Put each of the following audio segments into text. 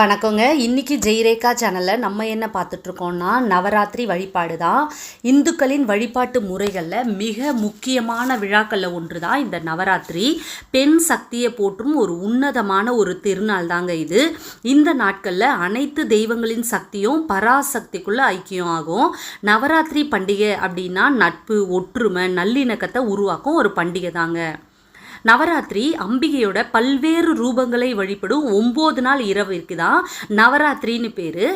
வணக்கங்க. இன்னைக்கு ஜெய்ரேகா சேனலில் நம்ம என்ன பார்த்துட்ருக்கோம்னா நவராத்திரி வழிபாடு தான். இந்துக்களின் வழிபாட்டு முறைகளில் மிக முக்கியமான விழாக்களில் ஒன்று தான் இந்த நவராத்திரி. பெண் சக்தியை போற்றும் ஒரு உன்னதமான ஒரு திருநாள் தாங்க இது. இந்த நாட்களில் அனைத்து தெய்வங்களின் சக்தியும் பராசக்திக்குள்ளே ஐக்கியம் ஆகும். நவராத்திரி பண்டிகை அப்படின்னா நட்பு ஒற்றுமை நல்லிணக்கத்தை உருவாக்கும் ஒரு பண்டிகை தாங்க. நவராத்திரி அம்பிகையோட பல்வேறு ரூபங்களை வழிபடும் ஒம்பது நாள் இரவிற்கு தான் நவராத்திரின்னு பேர்.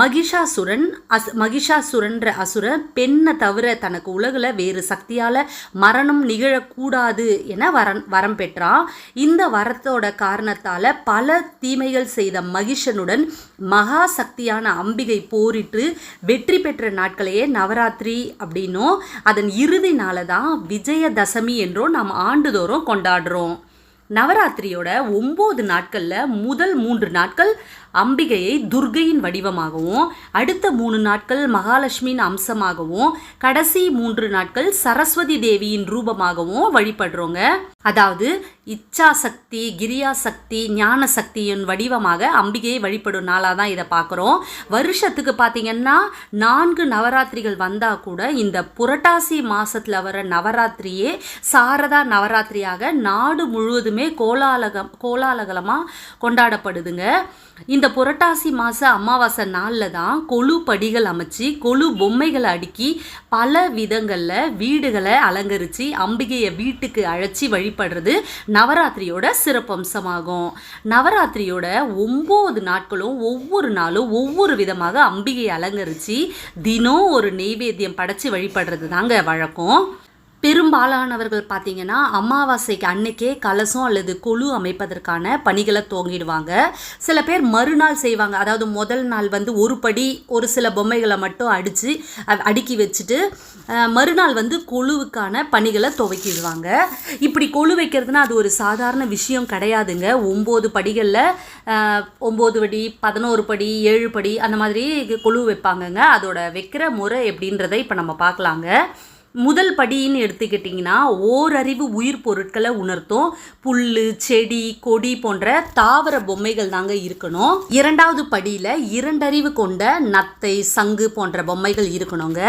மகிஷாசுரன் அஸ் மகிஷாசுரன்ற அசுரன் பெண்ணை தவிர தனக்கு உலகில் வேறு சக்தியால் மரணம் நிகழக்கூடாது என வரம் வரம் பெற்றான். இந்த வரத்தோட காரணத்தால் பல தீமைகள் செய்த மகிஷனுடன் மகா சக்தியான அம்பிகை போரிட்டு வெற்றி பெற்ற நாட்களையே நவராத்திரி அப்படின்னும். அதன் இறுதி நாளை தான் விஜயதசமி என்றும் நாம் ஆண்டுதோறும் கொண்டாடுறோம். நவராத்திரியோட ஒம்பது நாட்களில் முதல் மூன்று நாட்கள் அம்பிகையை துர்கையின் வடிவமாகவும் அடுத்த மூணு நாட்கள் மகாலட்சுமியின் அம்சமாகவும் கடைசி மூன்று நாட்கள் சரஸ்வதி தேவியின் ரூபமாகவும் வழிபடுறோங்க. அதாவது இச்சா சக்தி கிரியா சக்தி ஞான சக்தியின் வடிவமாக அம்பிகையை வழிபடும் நாளாக தான் இதை பார்க்குறோம். வருஷத்துக்கு பார்த்திங்கன்னா நான்கு நவராத்திரிகள் வந்தால் கூட இந்த புரட்டாசி மாதத்தில் வர நவராத்திரியே சாரதா நவராத்திரியாக நாடு முழுவதுமே கோலாலகம் கோலாலகலமாக கொண்டாடப்படுதுங்க. இந்த புரட்டாசி மாத அமாவாசை நாளில் தான் கொழு படிகள் அமைச்சு கொழு பொம்மைகளை அடுக்கி பல விதங்களில் வீடுகளை அலங்கரித்து அம்பிகையை வீட்டுக்கு அழைச்சி வழிபடுறது நவராத்திரியோட சிறப்பம்சமாகும். நவராத்திரியோட ஒம்பது நாட்களும் ஒவ்வொரு நாளும் ஒவ்வொரு விதமாக அம்பிகையை அலங்கரித்து தினம் ஒரு நெய்வேத்தியம் படைச்சி வழிபடுறது தாங்க வழக்கம். பெரும்பாலானவர்கள் பார்த்தீங்கன்னா அமாவாசைக்கு அன்னைக்கே கலசம் அல்லது கொழு அமைப்பதற்கான பணிகளை துவங்கிடுவாங்க. சில பேர் மறுநாள் செய்வாங்க. அதாவது முதல் நாள் வந்து ஒரு படி ஒரு சில பொம்மைகளை மட்டும் அடித்து அடுக்கி வச்சுட்டு மறுநாள் வந்து கொழுவுக்கான பணிகளை துவக்கிடுவாங்க. இப்படி கொழு வைக்கிறதுனா அது ஒரு சாதாரண விஷயம் கிடையாதுங்க. ஒம்பது படிகளில் ஒம்பது படி பதினோரு படி ஏழு படி அந்த மாதிரி கொழு வைப்பாங்கங்க. அதோட வைக்கிற முறை எப்படின்றத இப்போ நம்ம பார்க்கலாங்க. முதல் படின்னு எடுத்துக்கிட்டிங்கன்னா ஓரறிவு உயிர் பொருட்களை உணர்த்தும் புல் செடி கொடி போன்ற தாவர பொம்மைகள் தாங்க இருக்கணும். இரண்டாவது படியில் இரண்டறிவு கொண்ட நத்தை சங்கு போன்ற பொம்மைகள் இருக்கணுங்க.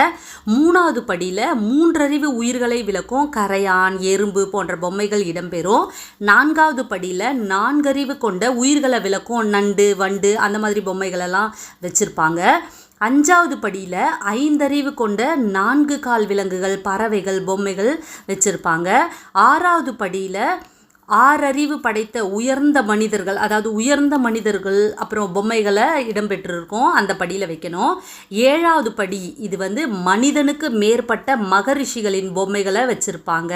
மூணாவது படியில் மூன்றறிவு உயிர்களை விளக்கும் கரையான் எறும்பு போன்ற பொம்மைகள் இடம்பெறும். நான்காவது படியில் நான்கறிவு கொண்ட உயிர்களை விளக்கும் நண்டு வண்டு அந்த மாதிரி பொம்மைகளெல்லாம் வச்சுருப்பாங்க. அஞ்சாவது படியில் ஐந்தறிவு கொண்ட நான்கு கால் விலங்குகள் பறவைகள் பொம்மைகள் வச்சுருப்பாங்க. ஆறாவது படியில் ஆறறிவு படைத்த உயர்ந்த மனிதர்கள் அதாவது உயர்ந்த மனிதர்கள் அப்புறம் பொம்மைகளை இடம்பெற்றிருக்கோம் அந்த படியில் வைக்கணும். ஏழாவது படி இது வந்து மனிதனுக்கு மேற்பட்ட மகரிஷிகளின் பொம்மைகளை வச்சுருப்பாங்க.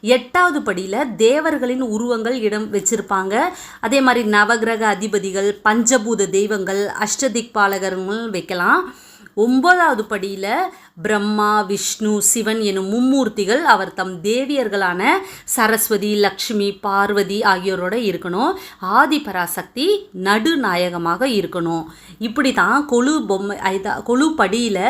எட்டாவது படியில் தேவர்களின் உருவங்கள் இடம் வச்சுருப்பாங்க. அதே மாதிரி நவகிரக அதிபதிகள் பஞ்சபூத தெய்வங்கள் அஷ்டதிக்பாலகர்கள் வைக்கலாம். ஒன்பதாவது படியில் பிரம்மா விஷ்ணு சிவன் எனும் மும்மூர்த்திகள் அவர் தம் தேவியர்களான சரஸ்வதி லக்ஷ்மி பார்வதி ஆகியோரோட இருக்கணும். ஆதி பராசக்தி நடுநாயகமாக இருக்கணும். இப்படி தான் கொழு பொம்மை கொழு படியில்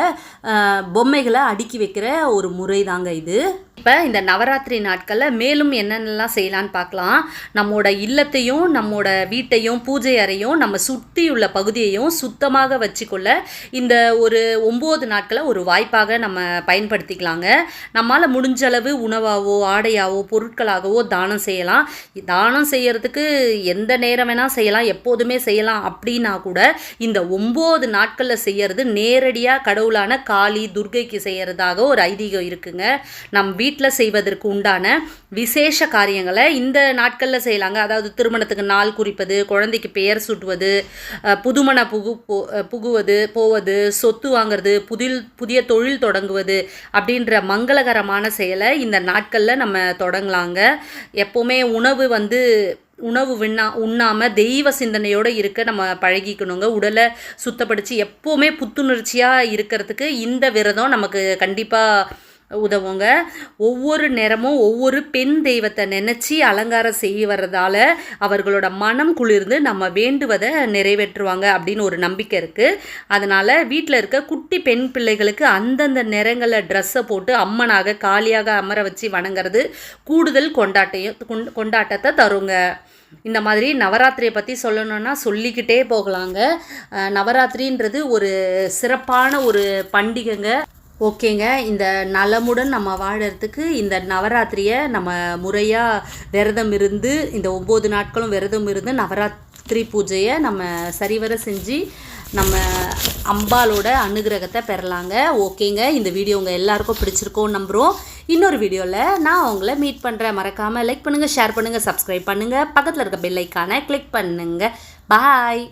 பொம்மைகளை அடுக்கி வைக்கிற ஒரு முறை தாங்க இது. இப்போ இந்த நவராத்திரி நாட்களில் மேலும் என்னென்னலாம் செய்யலான்னு பார்க்கலாம். நம்மோட இல்லத்தையும் நம்மோட வீட்டையும் பூஜை அறையும் நம்ம சுற்றியுள்ள பகுதியையும் சுத்தமாக வச்சுக்கொள்ள இந்த ஒரு ஒம்பது நாட்களை ஒரு வாய்ப்பாக நம்ம பயன்படுத்திக்கலாங்க. நம்மால் முடிஞ்ச அளவு ஆடையாவோ பொருட்களாகவோ தானம் செய்யலாம். தானம் செய்கிறதுக்கு எந்த நேரம் வேணால் செய்யலாம் எப்போதுமே செய்யலாம் அப்படின்னா கூட இந்த ஒம்பது நாட்களில் செய்கிறது நேரடியாக கடவுளான காளி துர்கைக்கு செய்கிறதாக ஒரு ஐதீகம் இருக்குங்க. நம் வீட்டு வீட்டில் செய்வதற்கு உண்டான விசேஷ காரியங்களை இந்த நாட்களில் செய்யலாங்க. அதாவது திருமணத்துக்கு நாள் குறிப்பது குழந்தைக்கு பெயர் சூட்டுவது புதுமண புகு போ- புகுவது போவது சொத்து வாங்குறது புதில் புதிய தொழில் தொடங்குவது அப்படின்ற மங்களகரமான செயலை இந்த நாட்களில் நம்ம தொடங்கலாங்க. எப்போவுமே உணவு வந்து உணவு விண்ணா உண்ணாமல் தெய்வ சிந்தனையோடு இருக்க நம்ம பழகிக்கணுங்க. உடலை சுத்தப்படுத்தி எப்போவுமே புத்துணர்ச்சியாக இருக்கிறதுக்கு இந்த விரதம் நமக்கு கண்டிப்பாக உதவுங்க. ஒவ்வொரு நேரமும் ஒவ்வொரு பெண் தெய்வத்தை நினச்சி அலங்காரம் செய்ய வர்றதால அவர்களோட மனம் குளிர்ந்து நம்ம வேண்டுவதை நிறைவேற்றுவாங்க அப்படின்னு ஒரு நம்பிக்கை இருக்குது அதனால் வீட்டில் இருக்க குட்டி பெண் பிள்ளைகளுக்கு அந்தந்த நிறங்களில் ட்ரெஸ்ஸை போட்டு அம்மனாக காலியாக அமர வச்சு வணங்குறது கூடுதல் கொண்டாட்டையும் கொண்- கொண்டாட்டத்தை தருங்க. இந்த மாதிரி நவராத்திரியை பற்றி சொல்லணும்னா சொல்லிக்கிட்டே போகலாங்க. நவராத்திரின்றது ஒரு சிறப்பான ஒரு பண்டிகைங்க. ஓகேங்க. இந்த நலமுடன் நம்ம வாழறதுக்கு இந்த நவராத்திரியை நம்ம முறையாக விரதம் இருந்து இந்த ஒம்பது நாட்களும் விரதம் இருந்து நவராத்திரி பூஜையை நம்ம சரிவர செஞ்சு நம்ம அம்பாலோட அனுகிரகத்தை பெறலாங்க. ஓகேங்க. இந்த வீடியோ உங்கள் எல்லாருக்கும் பிடிச்சிருக்கோம் நம்புகிறோம் இன்னொரு வீடியோவில் நான் உங்களை மீட் பண்ணுறேன் மறக்காமல் லைக் பண்ணுங்கள் ஷேர் பண்ணுங்கள் சப்ஸ்கிரைப் பண்ணுங்கள் பக்கத்தில் இருக்க பெல் ஐக்கானை கிளிக் பண்ணுங்கள் பாய்